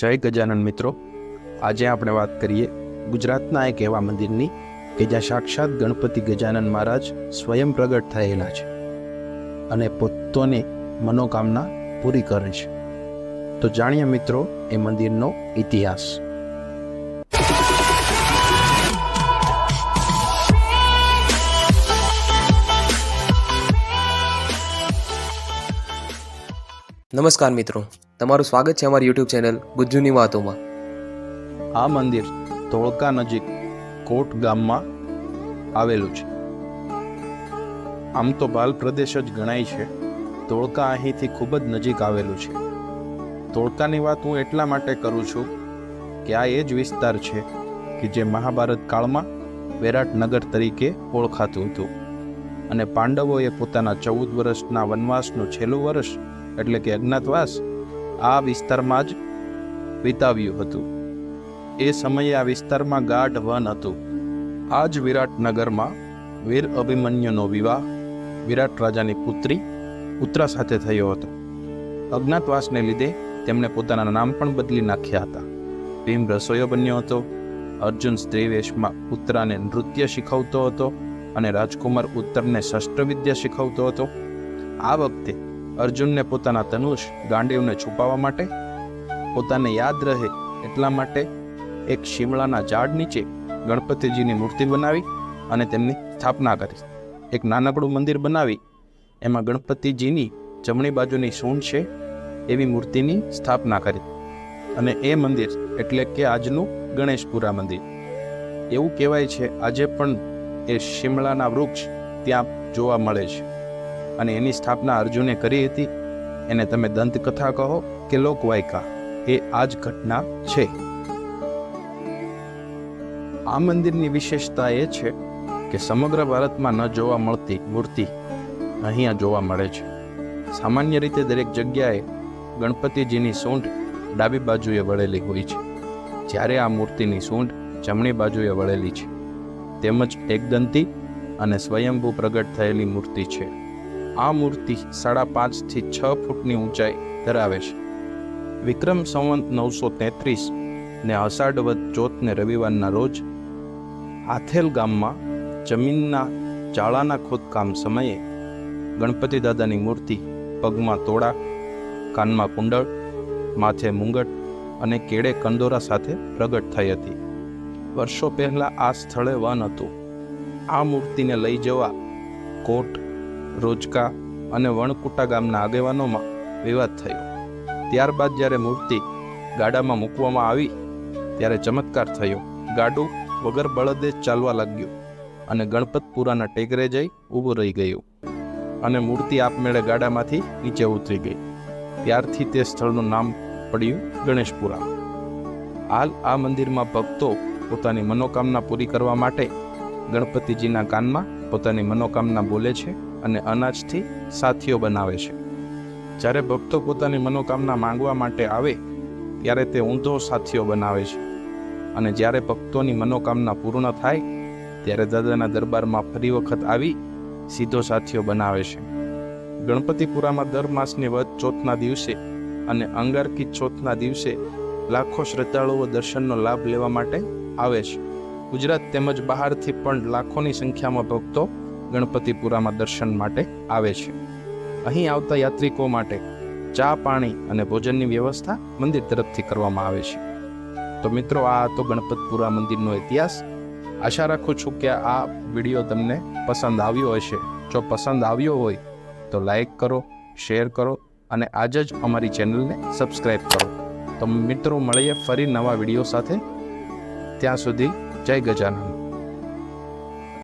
જય ગજાનન મિત્રો. આજે આપણે વાત કરીએ ગુજરાતના એક એવા મંદિરની કે જ્યાં સાક્ષાત ગણપતિ ગજાનન મહારાજ સ્વયં પ્રગટ થયેલા છે અને પોતાની મનોકામના પૂરી કરે છે. તો જાણીએ મિત્રો એ મંદિરનો ઇતિહાસ. નમસ્કાર મિત્રો. તમારું સ્વાગત છે અમારી યુટ્યુબ ચેનલ ગુજ્જુની વાતોમાં. આ મંદિર ધોળકા નજીક કોટ ગામમાં આવેલું છે. આમ તો ભાલ પ્રદેશ જ ગણાય છે. ધોળકા અહીંથી ખૂબ જ નજીક આવેલું છે. ધોળકાની વાત હું એટલા માટે કરું છું કે આ એ જ વિસ્તાર છે કે જે મહાભારત કાળમાં વિરાટનગર તરીકે ઓળખાતું હતું. અને પાંડવોએ પોતાના ચૌદ વર્ષના વનવાસનું છેલ્લું વર્ષ, એટલે કે અજ્ઞાતવાસ આ વિસ્તારમાં જ વિતાવ્યું હતું. એ સમયે આ વિસ્તારમાં ગાઢ વન હતું. આ જ વિરાટનગરમાં વીર અભિમન્યુનો વિવાહ વિરાટ રાજાની પુત્રી ઉત્તરા સાથે થયો હતો. અજ્ઞાતવાસને લીધે તેમણે પોતાના નામ પણ બદલી નાખ્યા હતા. ભીમ રસોઈયો બન્યો હતો. અર્જુન સ્ત્રી વેશમાં ઉત્તરાને નૃત્ય શીખવતો હતો અને રાજકુમાર ઉત્તરને શસ્ત્રવિદ્યા શીખવતો હતો. આ વખતે અર્જુનને પોતાના ધનુષ ગાંડીવને છુપાવવા માટે, પોતાને યાદ રહે એટલા માટે એક શિમળાના ઝાડ નીચે ગણપતિજીની મૂર્તિ બનાવી અને તેમની સ્થાપના કરી. એક નાનકડું મંદિર બનાવી, એમાં ગણપતિજીની જમણી બાજુની સૂંઢ છે એવી મૂર્તિની સ્થાપના કરી. અને એ મંદિર એટલે કે આજનું ગણેશપુરા મંદિર. એવું કહેવાય છે, આજે પણ એ શિમળાના વૃક્ષ ત્યાં જોવા મળે છે. અને એની સ્થાપના અર્જુને કરી હતી. એને તમે દંતકથા કહો કે લોકવાયકા. એ આ જ ઘટના છે. આ મંદિરની વિશેષતા એ છે કે સમગ્ર ભારતમાં ન જોવા મળતી મૂર્તિ અહીંયા જોવા મળે છે. સામાન્ય રીતે દરેક જગ્યાએ ગણપતિજીની સૂંઢ ડાબી બાજુએ વળેલી હોય છે. જ્યારે આ મૂર્તિની સૂંઢ જમણી બાજુએ વળેલી છે. તેમજ એકદંતી અને સ્વયંભૂ પ્રગટ થયેલી મૂર્તિ છે. આ મૂર્તિ સાડા પાંચથી છ ફૂટની ઊંચાઈ ધરાવે છે. વિક્રમ સંવંત નવસો તેત્રીસ ને અષાઢ વદ ચોથને રવિવારના રોજ આથેલ ગામમાં જમીનના ચાળાના ખોદકામ સમયે ગણપતિ દાદાની મૂર્તિ પગમાં તોડા, કાનમાં કુંડળ, માથે મુંગટ અને કેળે કંદોરા સાથે પ્રગટ થઈ હતી. વર્ષો પહેલાં આ સ્થળે વન હતું. આ મૂર્તિને લઈ જવા કોટ રોજકા અને વણકુટા ગામના આગેવાનોમાં વિવાદ થયો. ત્યારબાદ જ્યારે મૂર્તિ ગાડામાં મૂકવામાં આવી, ત્યારે ચમત્કાર થયો. ગાડું વગર બળદે ચાલવા લાગ્યું અને ગણપતપુરાના ટેકરે જઈ ઊભું રહી ગયું અને મૂર્તિ આપમેળે ગાડામાંથી નીચે ઉતરી ગઈ. ત્યારથી તે સ્થળનું નામ પડ્યું ગણેશપુરા. હાલ આ મંદિરમાં ભક્તો પોતાની મનોકામના પૂરી કરવા માટે ગણપતિજીના કાનમાં પોતાની મનોકામના બોલે છે અને અનાજથી સાથીઓ બનાવે છે. જ્યારે ભક્તો પોતાની મનોકામના માંગવા માટે આવે, ત્યારે તે ઊંધો સાથીઓ બનાવે છે. અને જ્યારે ભક્તોની મનોકામના પૂર્ણ થાય, ત્યારે દાદાના દરબારમાં ફરી વખત આવી સીધો સાથીઓ બનાવે છે. ગણપતિપુરામાં દર માસની વધ ચોથના દિવસે અને અંગારકી ચોથના દિવસે લાખો શ્રદ્ધાળુઓ દર્શનનો લાભ લેવા માટે આવે છે. ગુજરાત તેમજ બહારથી પણ લાખોની સંખ્યામાં ભક્તો ગણપતિપુરામાં દર્શન માટે આવે છે. અહીં આવતા યાત્રિકો માટે ચા, પાણી અને ભોજનની વ્યવસ્થા મંદિર તરફથી કરવામાં આવે છે. તો મિત્રો, આ હતો ગણપતપુરા મંદિરનો ઇતિહાસ. આશા રાખું છું કે આ વીડિયો તમને પસંદ આવ્યો હશે. જો પસંદ આવ્યો હોય, તો લાઈક કરો, શેર કરો અને આજે જ અમારી ચેનલને સબસ્ક્રાઈબ કરો. તો મિત્રો, મળીએ ફરી નવા વીડિયો સાથે. ત્યાં સુધી જય ગજાનંદ